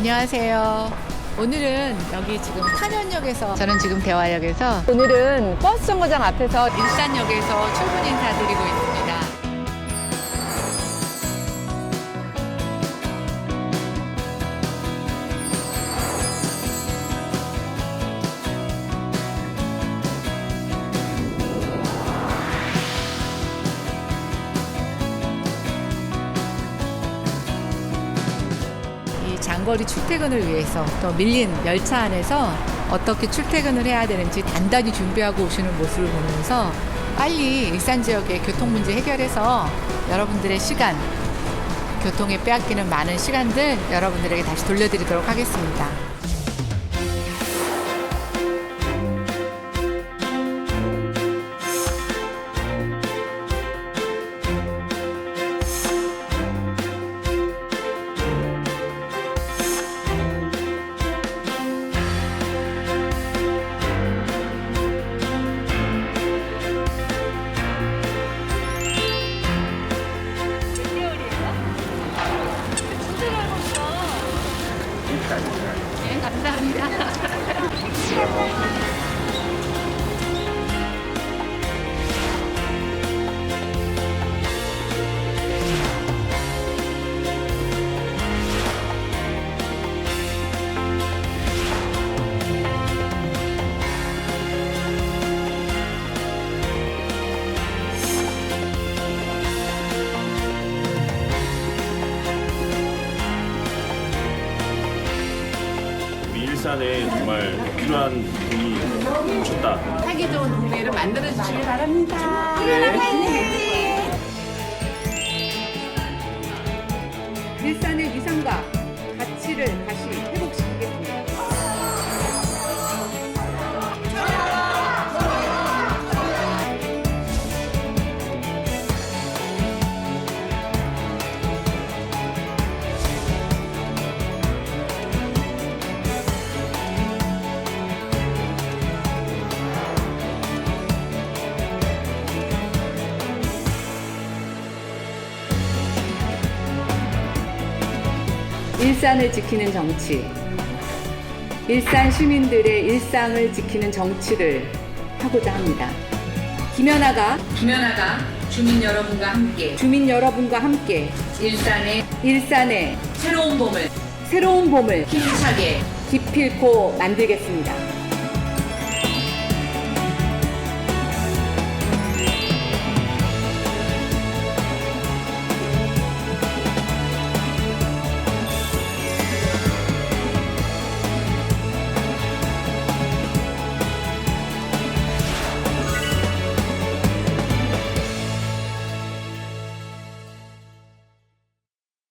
안녕하세요. 오늘은 여기 지금 탄현역에서 저는 지금 대화역에서 오늘은 버스 정거장 앞에서 일산역에서 출근 인사드리고 있습니다. 장거리 출퇴근을 위해서 또 밀린 열차 안에서 어떻게 출퇴근을 해야 되는지 단단히 준비하고 오시는 모습을 보면서 빨리 일산 지역의 교통 문제 해결해서 여러분들의 시간, 교통에 빼앗기는 많은 시간들 여러분들에게 다시 돌려드리도록 하겠습니다. 감사합니다. 일산에 정말 필요한 분이 오셨다. 살기 좋은 동네를 만들어 주시기 바랍니다. 일산의 위상과 가치를 다시 회복시 일산을 지키는 정치. 일산 시민들의 일상을 지키는 정치를 하고자 합니다. 김연아가 김연아가 주민 여러분과 함께 주민 여러분과 함께 일산의 일산의 새로운 봄을 새로운 봄을 힘차게 기필코 만들겠습니다.